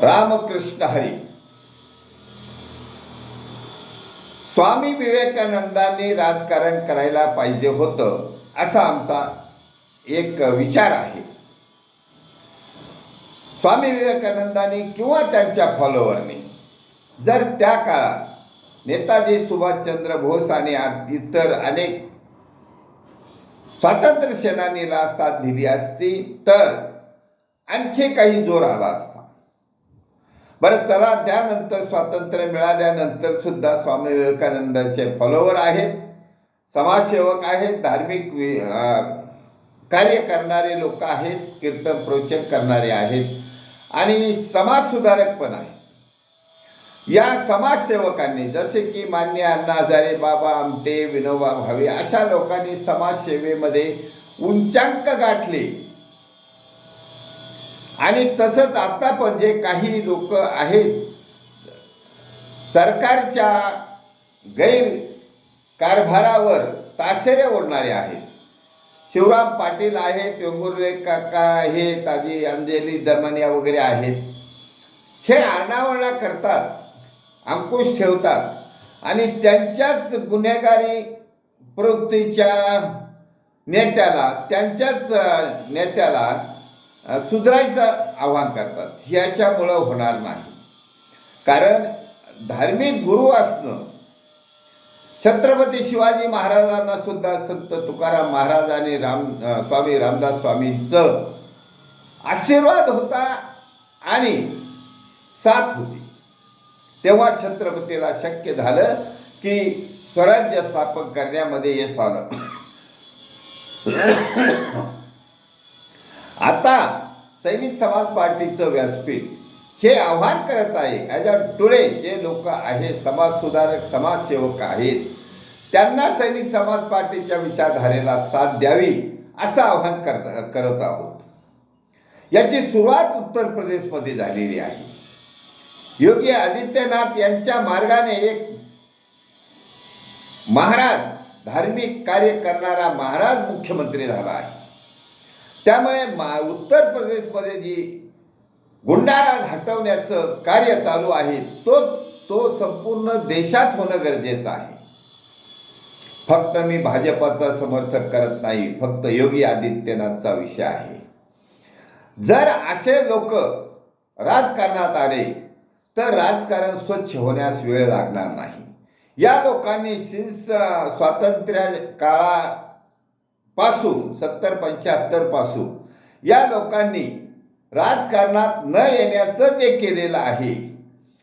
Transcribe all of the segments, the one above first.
रामकृष्ण हरी. स्वामी विवेकानंदांनी राजकारण करायला पाहिजे होतं असा आमचा एक विचार आहे. स्वामी विवेकानंदांनी किंवा त्यांच्या फॉलोअरनी जर त्या काळात नेताजी सुभाषचंद्र बोस आणि इतर अनेक स्वातंत्र्य सेनानीला साथ दिली असती तर आणखी काही जोर आला असता. बरं चला त्यानंतर स्वातंत्र्य मिळाल्यानंतर सुद्धा स्वामी विवेकानंदांचे फॉलोवर आहेत समाजसेवक आहेत धार्मिक वि- कार्य करणारे लोक आहेत कीर्तन प्रवचन करणारे आहेत आणि समाजसुधारक पण आहेत. या समाजसेवकांनी जसे की मान्य अण्णा हजारे बाबा आमटे विनोबा भावे अशा लोकांनी समाजसेवेमध्ये उंचांक गाठले. आणि तसंच आता पण जे काही लोक आहेत सरकारच्या गैर कारभारावर तासेरे ओढणारे आहेत. शिवराम पाटील आहेत वेंगुर्ले काका आहेत आजी अंजली दमनिया वगैरे आहेत. हे आणावणा करतात अंकुश ठेवतात आणि त्यांच्याच गुन्हेगारी प्रवृत्तीच्या नेत्याला त्यांच्याच नेत्याला सुधारायचं आव्हान करतात. ह्याच्यामुळं होणार नाही. कारण धार्मिक गुरु असणं छत्रपती शिवाजी महाराजांना सुद्धा संत तुकाराम महाराज आणि राम स्वामी रामदास स्वामींचं आशीर्वाद होता आणि साथ होती. तेव्हा छत्रपतीला शक्य झालं की स्वराज्य स्थापन करण्यामध्ये यश आलं. आता सैनिक समाज पार्टीचं व्यासपीठ हे आव्हान करत आहे. ॲज अ टुडे जे लोक आहेत समाजसुधारक समाजसेवक आहेत त्यांना सैनिक समाज पार्टीच्या विचारधारेला साथ द्यावी असं आव्हान कर करत आहोत. याची सुरुवात उत्तर प्रदेशमध्ये झालेली आहे. योगी आदित्यनाथ यांच्या मार्गाने एक महाराज धार्मिक कार्य करणारा महाराज मुख्यमंत्री झाला आहे. त्यामुळे मा उत्तर प्रदेशमध्ये जी गुंडाराज हटवण्याचं कार्य चालू आहे तो तो संपूर्ण देशात होणं गरजेचं आहे. फक्त मी भाजपाचा समर्थक करत नाही फक्त योगी आदित्यनाथचा विषय आहे. जर असे लोक राजकारणात आले तर राजकारण स्वच्छ होण्यास वेळ लागणार नाही. या लोकांनी सिन्स स्वातंत्र्य पासू सत्तर पंच्याहत्तर पासू. या लोकांनी राजकारणात न येण्याचं जे केलेलं आहे.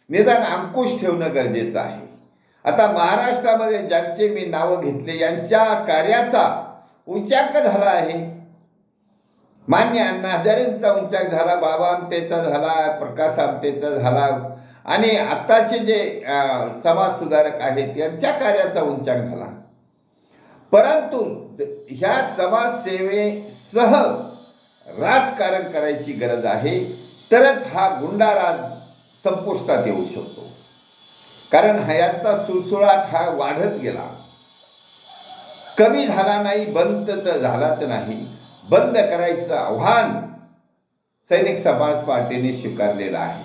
निदान अंकुश ठेवणं गरजेचं आहे. आता महाराष्ट्रामध्ये ज्यांचे मी नावं घेतले यांच्या कार्याचा उंचाक झाला आहे. मान्य अण्णा हजारेंचा उंचाक झाला बाबा आमटेचा झाला प्रकाश आमटेचा झाला. आणि आत्ताचे जे समाजसुधारक आहेत यांच्या कार्याचा उंचाक झाला. परंतु ह्या समाजसेवेसह राजकारण करायची गरज आहे तरच हा गुंडाराज संपुष्टात येऊ शकतो. कारण हयाचा सुळसुळाट हा वाढत गेला. कमी झाला नाही बंद तर झालाच नाही. बंद करायचं आव्हान सैनिक समाज पार्टीने स्वीकारलेलं आहे.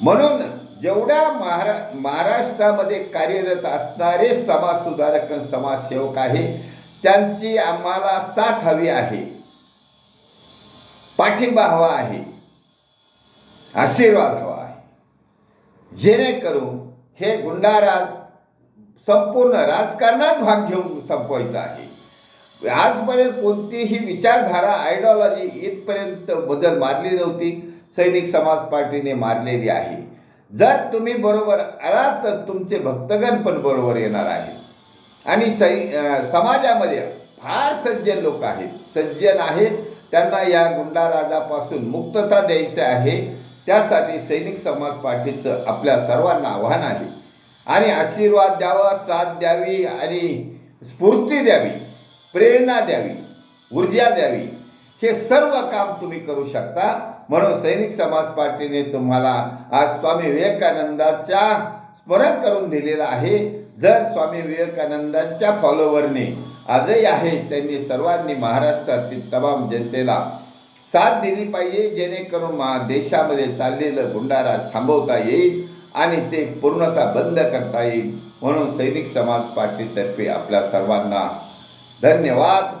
म्हणून जेवढ्या महारा महाराष्ट्रामध्ये कार्यरत असणारे समाजसुधारक आणि समाजसेवक आहे. त्यांची आम्हाला साथ हवी आहे. पाठिंबा हवा आहे. आशीर्वाद हवा आहे. जेणेकरून हे गुंडाराज संपूर्ण राजकारणात भाग घेऊन संपवायचं आहे. आजपर्यंत कोणतीही विचारधारा आयडिओलॉजी इथपर्यंत बदल मारली नव्हती. सैनिक समाज पार्टीने मारलेली आहे. जर तुम्ही बरोबर आलात तर तुमचे भक्तगण पण बरोबर येणार आहे आणि सै समाजामध्ये फार सज्जन लोक आहेत. सज्जन आहेत त्यांना या गुंडाराजापासून मुक्तता द्यायची आहे. त्यासाठी सैनिक समाज पार्टीचं आपल्या सर्वांना आव्हान आहे. आणि आशीर्वाद द्यावा साथ द्यावी आणि स्फूर्ती द्यावी प्रेरणा द्यावी ऊर्जा द्यावी. हे सर्व काम तुम्ही करू शकता. म्हणून सैनिक समाज पार्टीने तुम्हाला आज स्वामी विवेकानंदाच्या स्मरण करून दिलेलं आहे. जर स्वामी विवेकानंदांच्या फॉलोवरने आजही आहे त्यांनी सर्वांनी महाराष्ट्रातील तमाम जनतेला साथ दिली पाहिजे जेणेकरून मा देशामध्ये चाललेलं गुंडाराज थांबवता येईल आणि ते पूर्णतः बंद करता येईल. म्हणून सैनिक समाज पार्टीतर्फे आपल्या सर्वांना धन्यवाद.